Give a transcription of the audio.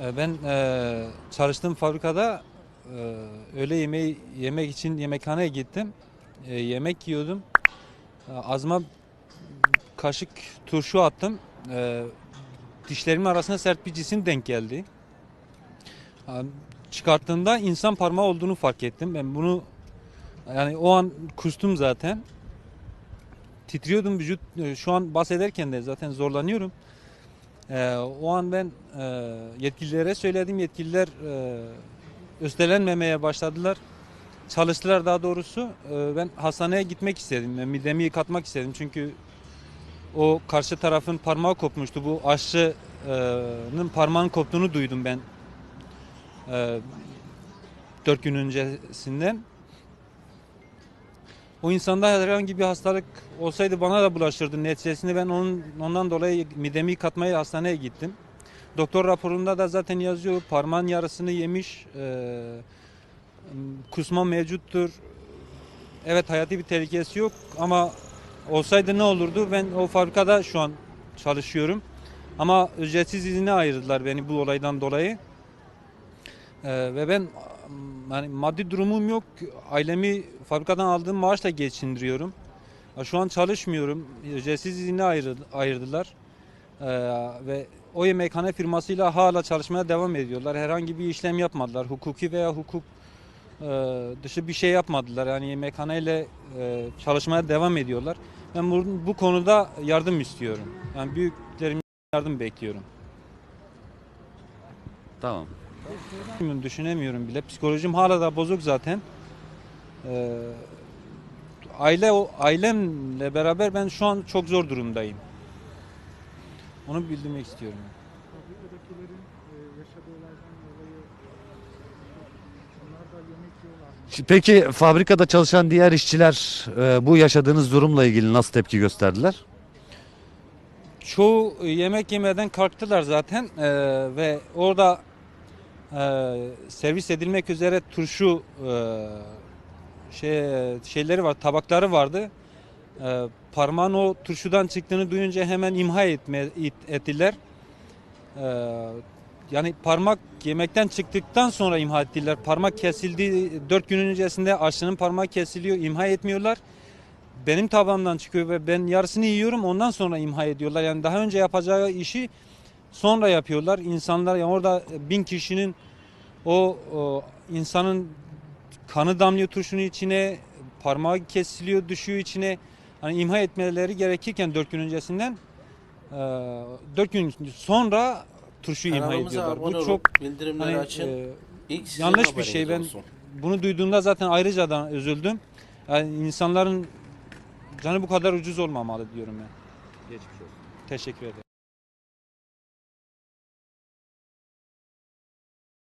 E, Ben e, çalıştığım fabrikada e, öğle yemeği yemek için yemekhaneye gittim. E, yemek yiyordum. E, azma kaşık turşu attım. E, dişlerimin arasına sert bir cisim denk geldi. E, çıkarttığımda insan parmağı olduğunu fark ettim. Ben bunu yani o an kustum zaten. Titriyordum vücut. e, Şu an bahsederken de zaten zorlanıyorum. Ee, o an ben e, yetkililere söyledim. Yetkililer e, üstelenmemeye başladılar. Çalıştılar daha doğrusu. Ee, ben hastaneye gitmek istedim. Midemi yıkatmak istedim. Çünkü o karşı tarafın parmağı kopmuştu. Bu aşçının parmağının koptuğunu duydum ben. E, dört gün öncesinden. O insanda herhangi bir hastalık olsaydı bana da bulaşırdı. Neticesinde ben onun, ondan dolayı midemi yıkatmaya hastaneye gittim. Doktor raporunda da zaten yazıyor parmağın yarısını yemiş, e, kusma mevcuttur. Evet hayati bir tehlikesi yok ama olsaydı ne olurdu? Ben o fabrikada şu an çalışıyorum. Ama ücretsiz izine ayırdılar beni bu olaydan dolayı. E, ve ben yani maddi durumum yok. Ailemi fabrikadan aldığım maaşla geçindiriyorum. Şu an çalışmıyorum. Ücretsiz izine ayır, ayırdılar. Ee, ve o yemekhane firmasıyla hala çalışmaya devam ediyorlar. Herhangi bir işlem yapmadılar. Hukuki veya hukuk e, dışı bir şey yapmadılar. Yani yemekhaneyle e, çalışmaya devam ediyorlar. Ben bu, bu konuda yardım istiyorum. Yani büyüklerim yardım bekliyorum. Tamam. Düşünemiyorum, Düşünemiyorum bile. Psikolojim hala da bozuk zaten. Ee, aile ailemle beraber ben şu an çok zor durumdayım. Onu bildirmek istiyorum. E, e, Peki fabrikada çalışan diğer işçiler e, bu yaşadığınız durumla ilgili nasıl tepki gösterdiler? Çoğu yemek yemeden kalktılar zaten Ee, ve orada e, servis edilmek üzere turşu e, şey şeyleri var, tabakları vardı. Ee, parmağın o turşudan çıktığını duyunca hemen imha etme, ettiler. Ee, yani parmak yemekten çıktıktan sonra imha ettiler. Parmak kesildi. Dört gün öncesinde aşçının parmağı kesiliyor. imha etmiyorlar. Benim tabağımdan çıkıyor ve ben yarısını yiyorum. Ondan sonra imha ediyorlar. Yani daha önce yapacağı işi sonra yapıyorlar. İnsanlar yani orada bin kişinin o, o insanın kanı damlıyor turşunun içine. Parmağı kesiliyor, düşüyor içine. Hani imha etmeleri gerekirken dört gün öncesinden e, dört gün sonra turşu imha ediyorlar. Bu çok bildirimleri hani, açın. e, İlk yanlış bir şey. Ben olsun. bunu duyduğumda zaten ayrıca da üzüldüm. Yani insanların canı bu kadar ucuz olmamalı diyorum ben. Geçmiş olsun. Teşekkür ederim.